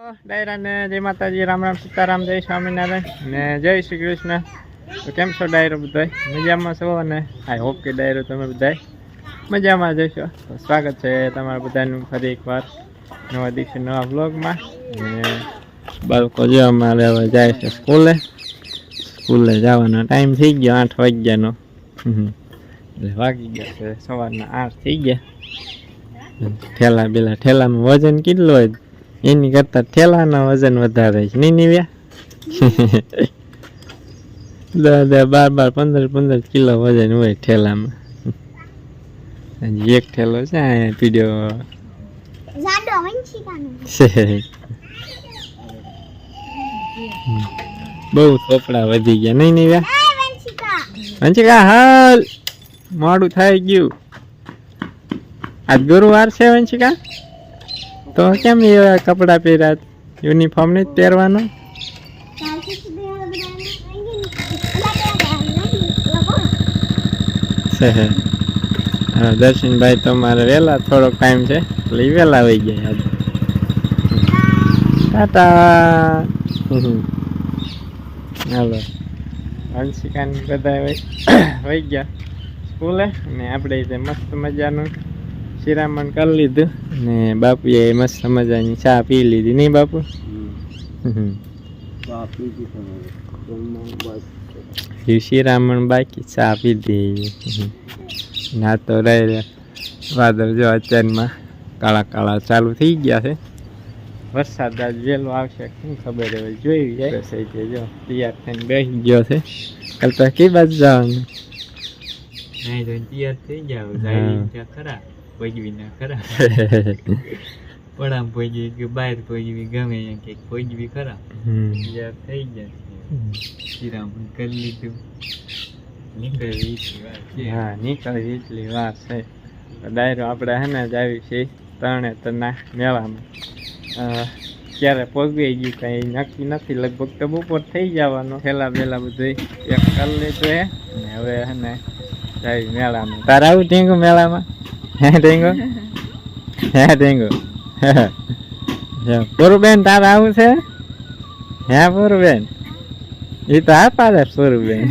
ડાયરાને જય માતાજી, રામ રામ સીતારામ, જય સ્વામિનારાયણ ને જય શ્રી કૃષ્ણ. તો કેમ છો ડાયરો બધાય? મજામાં છો? અને આઈ હોપ કે ડાયરો તમે બધાય મજામાં જશો તો સ્વાગત છે તમારા બધાનું ફરી એકવાર નવા દિવસે નવા બ્લોગમાં ને બાળકો જો અમારે હવે જાય છે સ્કૂલે. સ્કૂલે જવાનો ટાઈમ થઈ ગયો, આઠ વાગ્યાનો. એટલે વાગી ગયા છે, સવારના આઠ થઈ ગયા. ઠેલા બેલા ઠેલામાં વજન કેટલું હોય? એની કરતા ઠેલાના વજન વધારે છે. નહીં નિવ્યા દસ દસ બાર બાર પંદર પંદર કિલો વજન હોય હજી એક ઠેલો છે અહીંયા પીડ્યો. બહુ ચોપડા વધી ગયા. નહીં નિવ્યા વંશિકા વંશિકા હાલ. મોડું થઈ ગયું. આજ ગુરુવાર છે વંશિકા તો કેમ એવા કપડાં પહેર્યા? યુનિફોર્મ નહીં પહેરવાનો? હા દર્શનભાઈ તો મારે વહેલા થોડોક ટાઈમ છે, એટલે વહેલા આવી ગયા ટાટા. હાલો. અંશિકાન બધા વહી ગયા સ્કૂલે ને આપણે મસ્ત મજાનું શિરામણ કરી લીધું ને બાપુએ મસ્ત મજાની ચા પી લીધી. નહીં બાપુ? શિરામણ બાકી ચા પીધી ના તો રહી વાદળ જો અત્યારમાં કાળા કાળા ચાલુ થઈ ગયા છે. વરસાદ આજ વહેલો આવશે શું ખબર હવે જોઈ જાય એ જો તૈયાર થઈને બેસી ગયો છે. કાલ તો કઈ બાજુ જવાનું? નહીં તો તૈયાર થઈ જાવ હા. જાય ખરા. પગવી ના ખરા. પડામ પગવી કે બહાર પગવી ગમે એમ કે પગવી ખરા. બીજા થઈ ગયા શ્રીરામ કરી લીધું. નીકળી એટલી હા નીકળવી એટલી વાર છે. ડાયરો આપણે હે ને જ આવી છે ત્રણે તના મેળામાં. ક્યારે પગવી ગયું કંઈ નક્કી નથી. લગભગ તો બપોર થઈ જવાનો. પેલા પેલા બધું એક કરી લીધું હે. ને હવે હે ને જાય મેળામાં. તારે આવું ટીંગું મેળામાં? હે ટેંગો હે ઢીંગુ પૂરુબેન તારે આવું છે? હે પૂરુબેન? એ તો હા પાડે પૂરુબેન.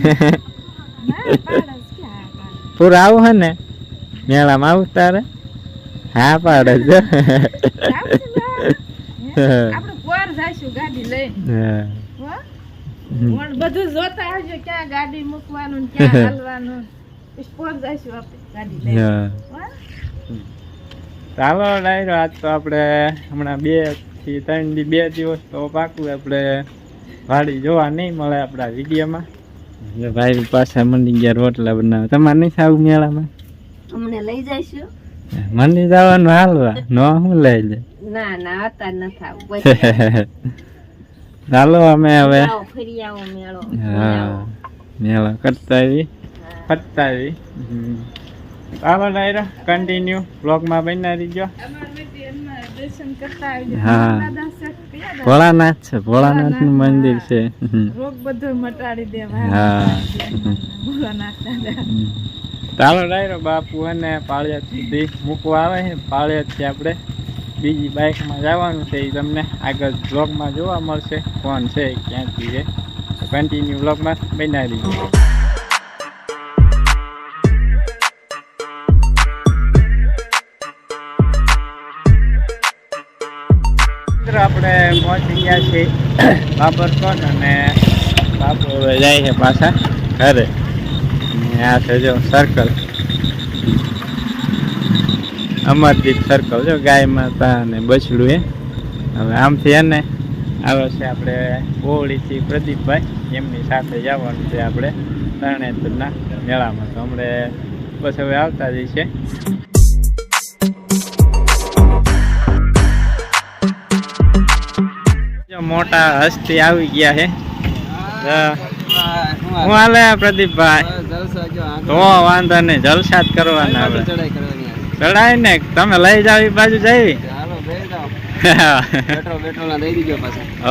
પૂર આવું હે ને? મેળામાં આવું તારે? હા પાડે છે. આપણે પોર ગાડી બધું જોતા આવજો ક્યાં ગાડી મૂકવાનું ક્યાં હાલવાનું. પોર આપણે ગાડી? ચાલો ડાયરો આજ તો આપણે હમણાં બેથી ત્રણ દી બે દિવસ તો પાકું આપણે વાડી જોવા નહીં મળે આપણા વિડીયોમાં. ભાઈ પાછા મંડી ગયા રોટલા બનાવે. તમારે નહીં સાવું મેળામાં? અમને લઈ જઈશું. મંડી જવાનું હાલવા. નો હું લઈ જાય ના ના અત્યારે ન થાવ. ચાલો અમે હવે ફરી આવો મેળો. હા મેળા કરતા આવી કરતા આવી ચાલો ડાયરો કન્ટિન્યુ બ્લોગમાં બનના રહીજો. દાદા છે. ભોળાનાથ. નું મંદિર છે. રોગ બધો મટાડી દેવા. હા. ચાલો ડાયરો બાપુ અને પાળિયા સુધી મૂકવા આવે છે. પાળિયાદથી આપણે બીજી બાઇકમાં જવાનું છે. એ તમને આગળ બ્લોગમાં જોવા મળશે. કોણ છે ક્યાંથી છે. કન્ટિન્યુ બ્લોગમાં બનાવી દઈએ મિત્રો, આપણે પહોંચી ગયા છીએ બાબરકોટ અને બાપુ હવે જાય છે પાછા ઘરે. આ છે જો સર્કલ અમરદીપ સર્કલ જો ગાય માતા અને બછડું એ. હવે આમથી એને આવે છે આપણે ઓવળીથી પ્રદીપભાઈ, એમની સાથે જવાનું છે આપણે તરણેતરના મેળામાં. તો હમણે બસ હવે આવતા જ છે. મોટા હસ્તી આવી ગયા છે. હું હાલે પ્રદીપભાઈ? તો વાંધો નહીં જલસા જ કરવાના હવે ચડાય ને તમે લઈ જાવ એ બાજુ જઈ.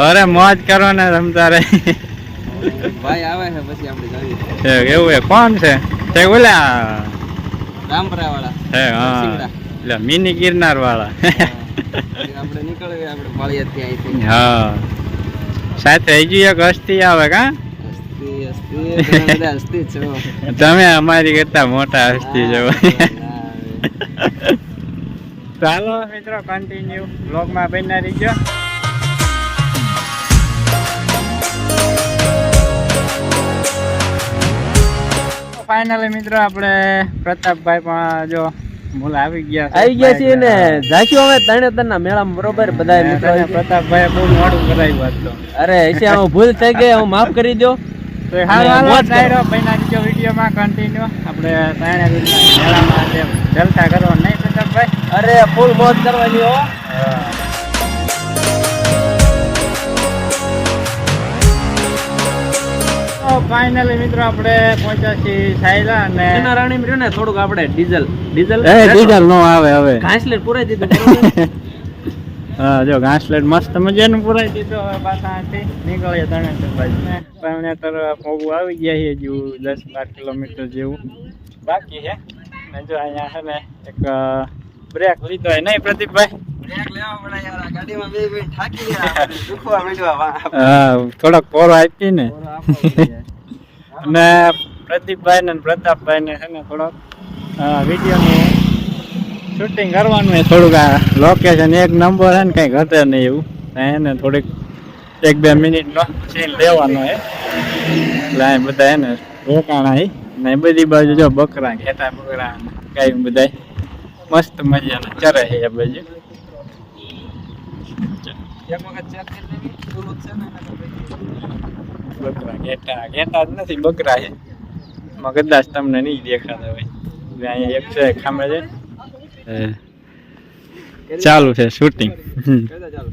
અરે મોજ કરો ને રમતા રે ભાઈ આવે છે પછી આપણે જઈએ. એવું એ કોણ છે? તે ઓલા. રામપરા વાળા હે. હા એટલે મિની ગિરનાર વાળા આપણે નીકળીએ આપણે હા. સાથે હજી એક હસ્તી આવે કા? તમે અમારી કરતા મોટા હસ્તી છો. ચાલો મિત્રો કન્ટિન્યુ બ્લોગમાં બનના રહીજો. ફાઇનલી મિત્રો, આપણે પ્રતાપભાઈ પણ જો આવી ગયા આવી ગયા છીએ ને. હવે તરણેતર ના મેળામાં બરોબર બધા મિત્રો. તને બહુ મોડું કરાવ્યું અરે એસે આમાં ભૂલ થઈ ગઈ હું માફ કરી દો તો હાલ હાલ વિડીયોમાં કન્ટિન્યુ આપણે ત્રણે મેળામાં જે જલસા કરો નહીં પ્રતાપભાઈ? અરે ફૂલ મોજ કરવાની હો. ફાઇનલી મિત્રો આપણે પહોંચ્યા છીએ સાયલા અને એના રાણી રહ્યું ને થોડુંક આપણે ડીઝલ ડીઝલ એ ડીઝલ નો આવે હવે. ઘાસલેટ પૂરાઈ દીધું. હા જો ઘાસલેટ મસ્ત મજાનું પૂરાઈ દીધો હવે પાછા અહીંથી નીકળીએ તરણેતર ભાઈ ને તરણેતર મોગું આવી ગયા છે જેવું દસ બાર કિલોમીટર જેવું. બાકી છે. ને જો અહીંયા છે ને એક બ્રેક લીધો હોય. નહીં પ્રદીપભાઈ? બ્રેક લેવા પડે યાર આ ગાડીમાં બે બે થાકી ગયા. આપણે. દુખવા માંડ્યા વા- હા થોડોક કોરો આપી ને. અને પ્રદીપભાઈ ને પ્રતાપભાઈ ને છે ને થોડોક વિડીયોનું શૂટિંગ કરવાનું છે. થોડુંક આ લોકેશન એક નંબર છે ને કંઈ ઘટે નહીં એવું. એને થોડીક એક બે મિનિટનો સીન લેવાનો હે એટલે અહીં બધા એને રોકાણા છે. ને બધી બાજુ જો બકરા ઘેટા બકરા ગાય બધા મસ્ત મજાના ચરે છે એ બાજુ. એક વખત check કરી લેવી. ઓલું છે ને બકરા ઘેટા ઘેટા જ નથી બકરા છે. કદાચ તમને નહીં દેખાતા હોય. અહીંયા એક છે ખામે છે. એ ચાલુ છે શૂટિંગ ચાલુ.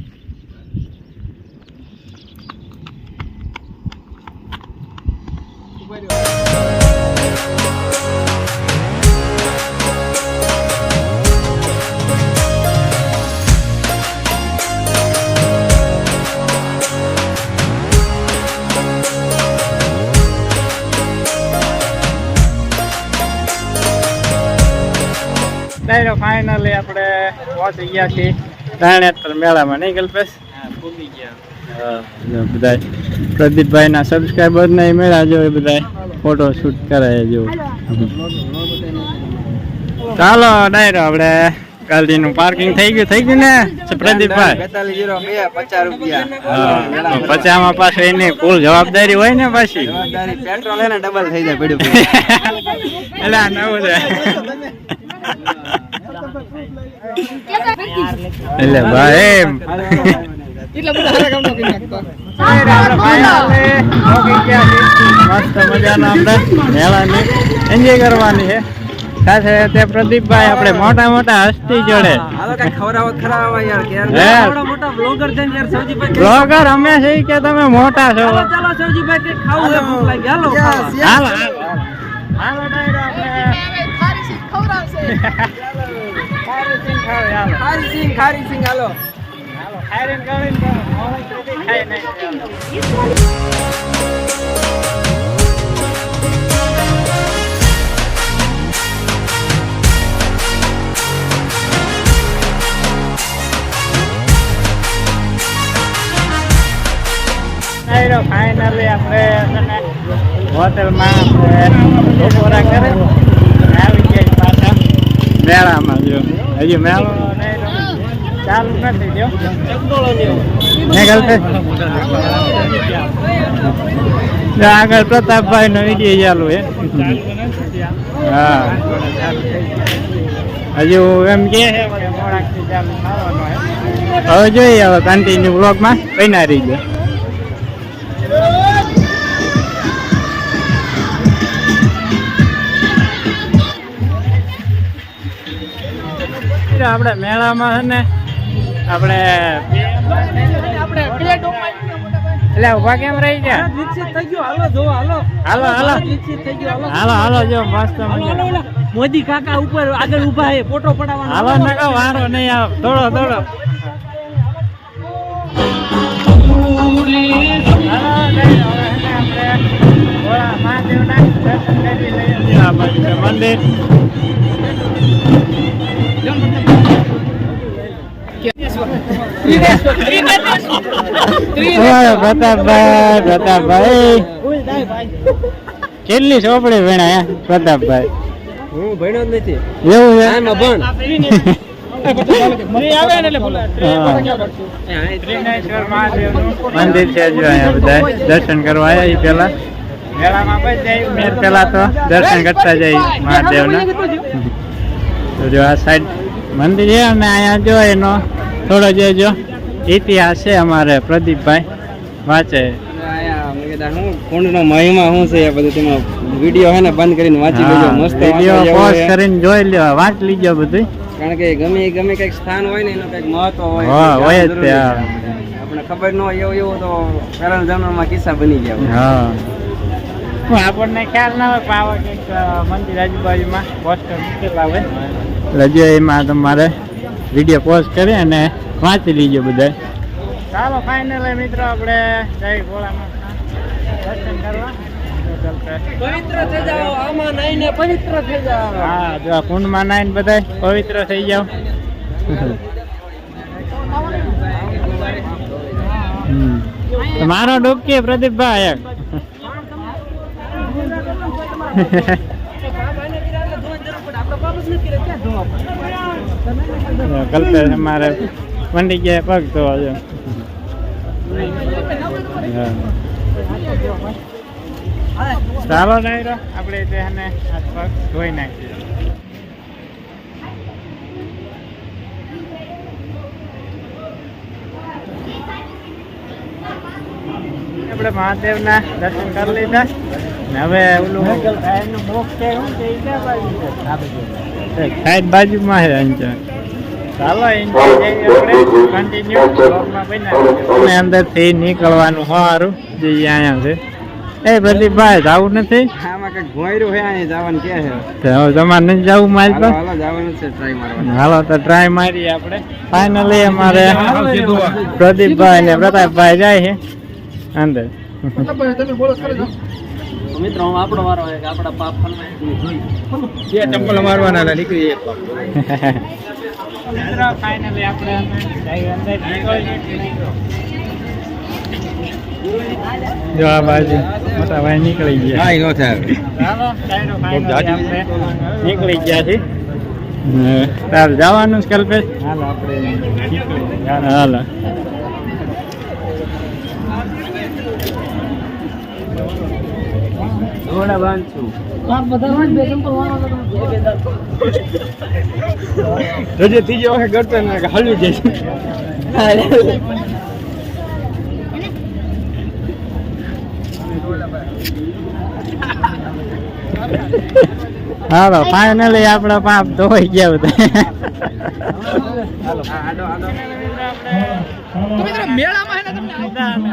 આપણે પહોંચી ગયા છીએ. રાણેતર મેળામાં નહીં કલ્પેશ? હા, ગયા. બધા પ્રદીપભાઈ ના સબસ્ક્રાઈબર ને મેળા જો એ બધા ફોટો શૂટ કરાય જો. ચાલો ડાયરો આપણે ગાડીનું પાર્કિંગ થઈ ગયું થઈ ગયું ને? પ્રદીપભાઈ. પચાસમાં પાછું એની કુલ જવાબદારી હોય ને પાછી? પેટ્રોલ એને ડબલ થઈ જાય. એટલે નવું છે. એટલે ભાઈ એમ મસ્ત મજાનો આપણે મેળાની એન્જોય કરવાની છે સાથે તે પ્રદીપભાઈ આપણે મોટા મોટા હસ્તી જોડે બ્લોગર અમે છે કે તમે મોટા છો ચાલો ચાલો સૌજીભાઈ કંઈક ખાવું છે ભૂખ લાગી હાલો હાલો ખારી સિંગ ખારી સિંગ હાલો. ફાઇનલી આપણે હોટેલમાં આપણે બપોરા કરે. મેળામાં જો હજી મેળો ચાલુ નથી જો આગળ પ્રતાપભાઈ નો વીડિયો ચાલુ હે હા. હજુ એમ કે હવે જોઈએ હવે કન્ટિન્યુ બ્લોગમાં બન્યા રહીજો આપણે મેળામાં છે ને આપણે એટલે ઊભા કેમ રહી ગયા? થઈ ગયો. હાલો હાલો. હાલો હાલો. થઈ ગયો. હાલો. હાલો હાલો જો મસ્ત. મોદી કાકા ઉપર આગળ ઊભા છે ફોટો પડાવવાનો. હાલો નકો વારો નહીં આવ. દોડો દોડો. હાલો, પ્રતાપભાઈ પ્રતાપભાઈ કેટલી ચોપડી ભણ્યા પ્રતાપભાઈ હું ભણ્યો જ નથી એવું છે આમ અભણ મંદિર છે જો અહીંયા બધા દર્શન કરવા આવ્યા એ પેલા મેળામાં બસ જાય મેર પેલા તો દર્શન કરતા જાય મહાદેવના તો જો આ સાઈડ મંદિર છે અને અહીંયા જો એનો થોડો જે જો ઇતિહાસ છે અમારે પ્રદીપભાઈ વાંચે આયા મેં હું કુંડનો મહિમા શું છે એ બધું તેમાં વીડિયો હે ને બંધ કરીને વાંચી લેજો મસ્ત વીડિયો પોઝ કરીને જોઈ લ્યો વાંચ લીજો બધું કારણ કે ગમે ગમે કંઈક સ્થાન હોય ને એનું કંઈક મહત્વ હોય હા, હોય જ તે, જરૂરી હા. છે. આપણે ખબર ન હોય એવું એવું તો પહેલા જન્મમાં કિસ્સા બની ગયા. હા આપણને ખ્યાલ ના હોય પણ આવા કંઈક મંદિર આજુબાજુમાં પોસ્ટર મૂકેલા હોય એટલે જો એમાં તમારે વીડિયો પોસ્ટ કરી અને વાંચી લીજો બધા ચાલો ફાઇનલ મિત્રો આપણે જય ભોળાનાથ. દર્શન કરવા. પવિત્ર થઈ જાઓ આમાં નાઈને પવિત્ર થઈ જાઓ. હા જો આ કુંડમાં નાઈને બધા પવિત્ર થઈ જાઓ. મારો ડૂબકી પ્રદીપભાઈ એક કલ્પેશ અમારે મંડી ગયા પગ તો હજુ ચાલો ડાયરો આપણે તેને હાથ પગ ધોઈ નાખીએ. આપણે મહાદેવના દર્શન કરી લીધા ને હવે ઓલું મોક્ષ છે શું છે ક્યાં બાજુ છે સાઈડ બાજુમાં છે અંચા ચાલો કન્ટિન્યુ બ્લોગમાં અંદરથી નીકળવાનું સારું જે અહીંયા છે એ પ્રદીપભાઈ જવું નથી આમાં જવાનું કે છે હવે તમારે નથી જવું મારી હાલો પાસે હાલો જવાનું છે ટ્રાય મારવાનું હાલો તો ટ્રાય મારીએ આપણે ફાઇનલી અમારે પ્રદીપભાઈ ને પ્રતાપભાઈ જાય છે અંદર તો મિત્રો હું આપણો વારો હોય કે આપણા પાપ ફલમાં બે ચંપલ મારવાના નીકળી ફાઇનલી આપણે અંદર જો આ બાજુ મોટા ભાઈ નીકળી ગયા. નો થાય. નીકળી ગયા છે તાર જવાનું છે કલ્પેશ? હાલો આપણે હાલો. ઘોડા બાંધશું રજે ત્રીજી વખત કરતો ને હલવી જઈશ. હાલો ફાઈનલી આપણા પાપ ધોઈ ગયા બધા.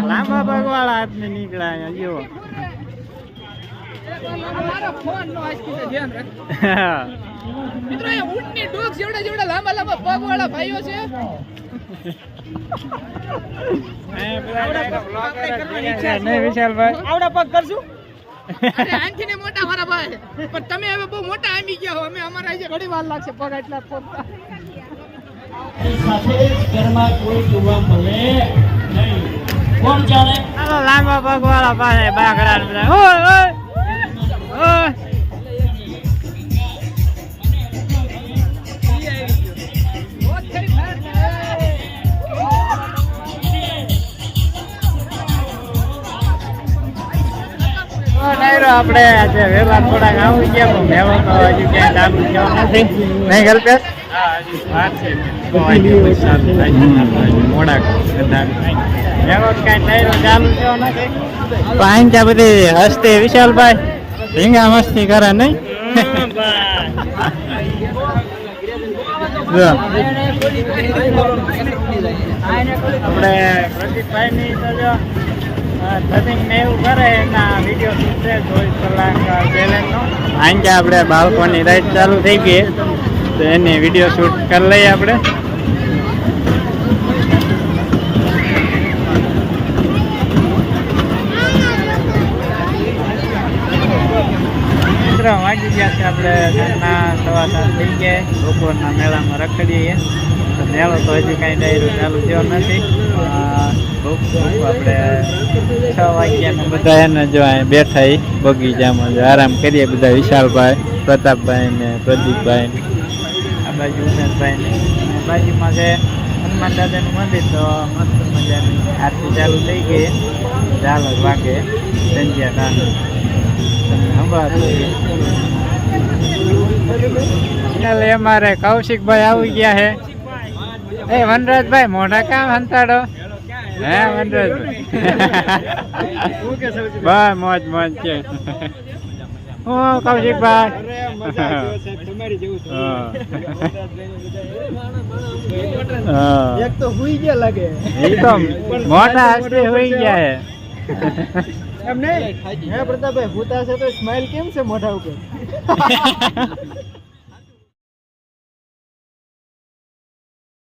લાંબા પગવાળા હાથને નીકળ્યા અહીંયા જુઓ મારા ફોન નો આજથી તો ધ્યાન રાખ મિત્રો એ ઊંટની ડોક જેવડા જેવડા લાંબા લાંબા પગ વાળા ભાઈઓ છે. આવડા પગ કરશું? અરે આનથી ને મોટા મારા ભાઈ. પણ તમે હવે બહુ મોટા આમી ગયા હો. અમે અમારા આજે ઘણી વાર લાગશે પગ એટલા કોણ જાણે લાંબા પગવાળા પાસે બાકડા ઓય ઓય. આપણે આજે વહેલા થોડાક આવી ગયા પણ મેળો તો હજુ ક્યાંય ચાલુ થયો નથી. નહીં નથી. પાણી ત્યાં બધી હસ્તે વિશાલભાઈ. ભીંગા મસ્તી કરે નહીં. જો. આપણે પ્રદીપભાઈની તો જો ધતિંગ ને એવું કરે એના વીડિયો શૂટ છે ચોવીસ કલાક ચેલેન્જનો આપણે બાળકોની રાઈડ ચાલુ થઈ ગઈ તો એની વીડિયો શૂટ કરી લઈએ આપણે મિત્રો વાગી ગયા છે આપણે ઘરના સવા સાત થઈ ગયા બપોરના મેળામાં રખડીએ તો મેળો તો હજી કાંઈ ડાયરો ચાલુ થયો નથી. આપણે છ વાગ્યાના બધા એને જો અહીં બેઠા બગીચામાં જો આરામ કરીએ બધા વિશાલભાઈ, પ્રતાપભાઈ ને આ બાજુ ઉમેશભાઈ ને. બાજુમાં હનુમાન દાદાનું મંદિર. તો મસ્ત મજાની આરતી ચાલુ થઈ ગઈ ઝાલર વાગે. સંજ્યા કાન તમને સંભળાતું છે. એટલે અમારે કૌશિકભાઈ આવી ગયા છે. એ વનરાજભાઈ મોઢા કામ હંતાડો? હે વનરાજભાઈ? બસ મોજ મોજ છે. હું કૌશિકભાઈ? હા. એક તો હુઈ ગયા લાગે. એ તો મોટા હસ્તે હોઈ ગયા હે એમ નહીં. હે પ્રતાપભાઈ ભૂતા છે તો સ્માઈલ કેમ છે મોઢા ઉપર?